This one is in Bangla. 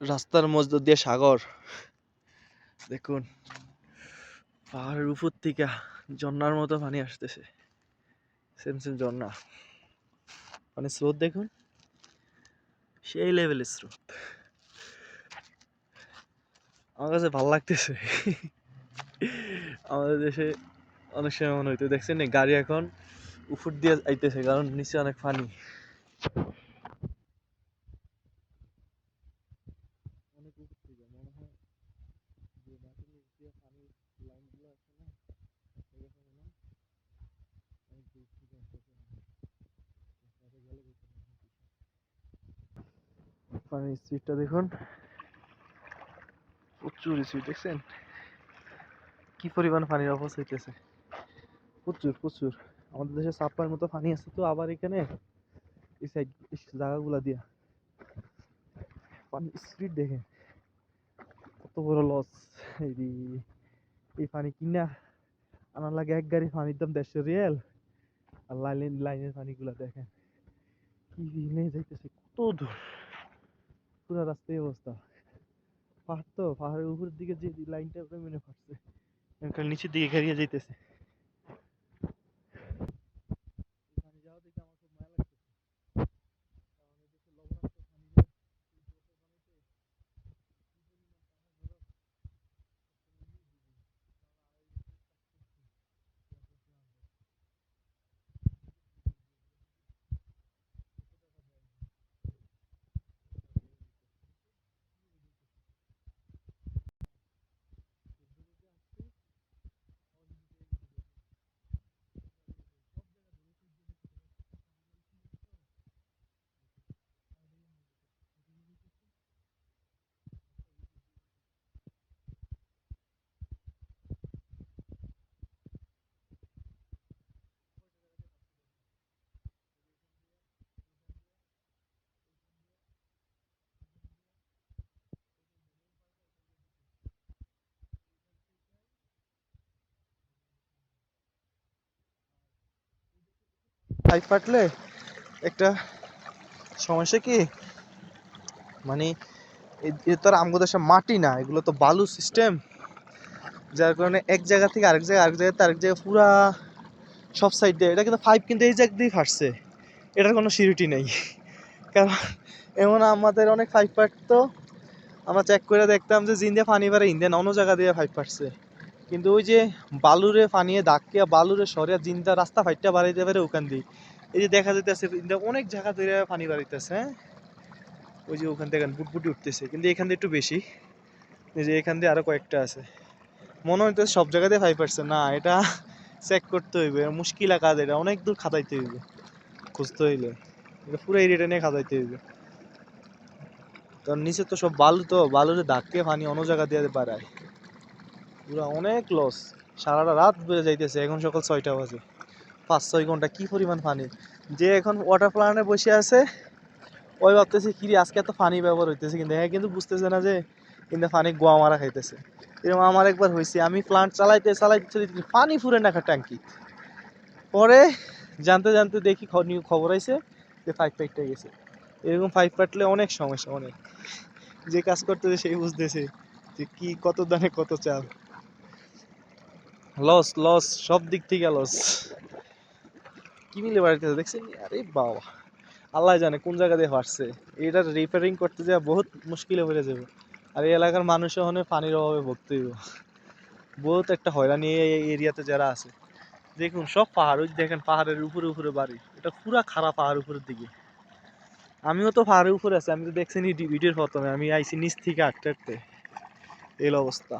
রাস্তার মধ্য দিয়ে সাগর। দেখুন, পাহাড়ের উপর থেকে ঝর্ণার মতো পানি আসতেছে। সেম সেম ঝর্ণা। মানে স্রোত দেখুন, সেই লেভেলের স্রোত। আমার কাছে ভালো লাগতেছে। আমাদের দেশে অনেক সময় মনে হইতো, দেখছেন গাড়ি এখন উপর দিয়ে আইতেছে কারণ নিচে অনেক পানি অনেক উপর থেকে মনে হয় যে মাটির নিচ দিয়ে পানির লাইনগুলো আছে না এগুলো মনে হয় অনেক দূর থেকে আসতেছে রাস্তাতে গেলে বুঝতে পারবেন কি। পানির স্পিডটা দেখুন। প্রচুর স্পিড দেখছেন? কি পরিমাণ পানির অবস্থা হইতেছে। প্রচুর প্রচুর। আমাদের দেশে সাপ্লাইয়ের মতো পানি আছে তো, আবার এখানে এই দিয়া। পানি স্পিড দেখে কত বড় লস এই পানি কিনা। আনার লাগে এক গাড়ি পানির দাম দেড়শো রিয়াল। আর লাইন, লাইনের পানিগুলা দেখেন। কি নিয়ে যাইতেছে, কত দূর। পুরো রাস্তায় অবস্থা। পাহাড় তো, পাহাড়ের উপরের দিকে যে লাইনটা ওটা মনে ফাটছে নিচের দিকে ঘেরিয়ে যাইতেছে এই পানি যাওয়া দেখে আমার খুব মায়া লাগতেছে কারণ এদেশে লবণাক্ত পানি যে এই বরফের পানিতে কি পরিমাণ পাহাড় বরফ পাইপ ফাটলে একটা সমস্যা কি? মানে এ- তো আর আমগো দেশে মাটি না, এগুলো তো বালু সিস্টেম যার কারণে এক জায়গা থেকে আরেক জায়গায় আরেক জায়গায় আরেক জায়গায় পুরা সব সাইড দিয়ে, এটা কিন্তু পাইপ কিন্তু এই জায়গা দিয়ে ফাটছে, এটার কোনো সিউরিটি নেই। কারণ এমন আমাদের অনেক পাইপ ফাটতো আমরা চেক করে দেখতাম যে জিন দিয়ে পানি পারে ইন্ডিয়ান অন্য জায়গা দিয়ে পাইপ ফাটছে কিন্তু ওই যে বালুরে পানিয়ে দাগিয়া বালুরে সরিয়া জিনটা রাস্তা ফাইটটা বাড়াইতে পারে ওখান দিয়ে। এই যে দেখা যাইতেছে অনেক জায়গা ধরে পানি বাড়াইতেছে হ্যাঁ? ওই যে ওখান থেকে বুটবুটি উঠতেছে, কিন্তু এখান দিয়ে একটু বেশি। যে এখান দিয়ে আরও কয়েকটা আছে। মনে হইতেছে সব জায়গাতে ফাইভ পার্সেন্ট না, এটা চেক করতে হইবে মুশকিল কাজ এটা, অনেক দূর খাতাইতে হইবে, খুঁজতে হইলে। এটা পুরো এরিয়াটা নিয়ে খাতাইতে হইবে। কারণ নিচে তো সব বালু তো, বালুরে ধাক্কে পানি অন্য জায়গা দিয়ে বাড়ায়। পুরো অনেক লস সারাটা রাত বেড়ে যাইতেছে, এখন সকাল ছয়টা বাজে। পাঁচ, ছয় ঘণ্টা কি পরিমাণ পানি যে এখন ওয়াটার প্লান্টে বসে আছে, ওই ভাবতেছে কিরে আজকে এত পানি ব্যবহার হইতেছে কিন্তু। হ্যাঁ কিন্তু বুঝতেছে না যে কিন্তু পানি গোয়া মারা খাইতেছে। এরকম আমার একবার হয়েছে, আমি প্লান্ট চালাইতে চালাইতে পানি ফুরে না খা ট্যাঙ্কি। পরে জানতে জানতে দেখি খবর আইছে যে পাইপ পাইপটা গেছে। এরকম পাইপ পাটলে অনেক সমস্যা, অনেক। যে কাজ করতেছে সেই বুঝতেছে যে কি, কত দানে কত চাল। লস লস সব দিক থেকে লস কি মিলে বাড়িতেছে দেখছেন? আরে বাবা। আল্লাহ জানে কোন জায়গা দিয়ে ফাটছে এটা রিপেয়ারিং করতে যাওয়া বহুত মুশকিলে পড়ে যাবে। আর এই এলাকার মানুষ ওখানে পানির অভাবে ভুগতে বহুত একটা হয়রানি এই এরিয়াতে যারা আছে। দেখুন, সব পাহাড়, ওই দেখেন পাহাড়ের উপরে উপরে বাড়ি। এটা পুরা খারাপ পাহাড় উপরের দিকে। আমিও তো পাহাড়ের উপরে আছি। আমি তো দেখছি ভিডিওর প্রথমে। আমি আইছি নিচ থেকে আটতে আটতে এই অবস্থা।